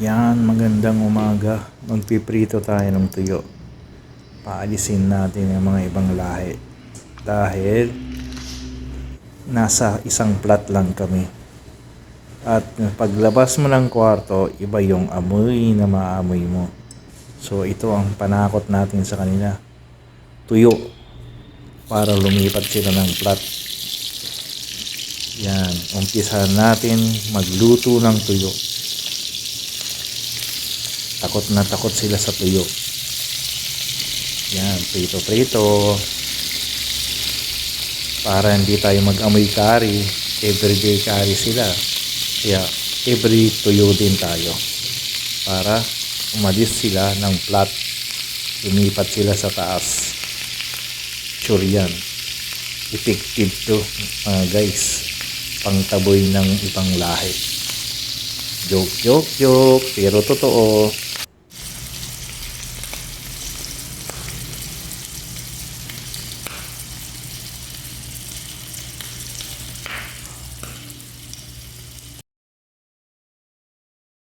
Yan, magandang umaga. Magpiprito tayo ng tuyo. Paalisin natin yung mga ibang lahi. Dahil nasa isang plat lang kami. At paglabas mo ng kwarto, iba yung amoy na maamoy mo. So ito ang panakot natin sa kanila. Tuyo. Para lumipat sila ng plat. Yan, umpisahan natin magluto ng tuyo. Takot na takot sila sa tuyo. Yan, prito-prito. Para hindi tayo mag-amoy kari. Everyday kari sila. Kaya, every tuyo din tayo. Para umalis sila ng plat. Lumipat sila sa taas. Sure yan. Effective to, mga guys. Pangtaboy ng ibang lahi. Joke, joke, joke. Pero totoo.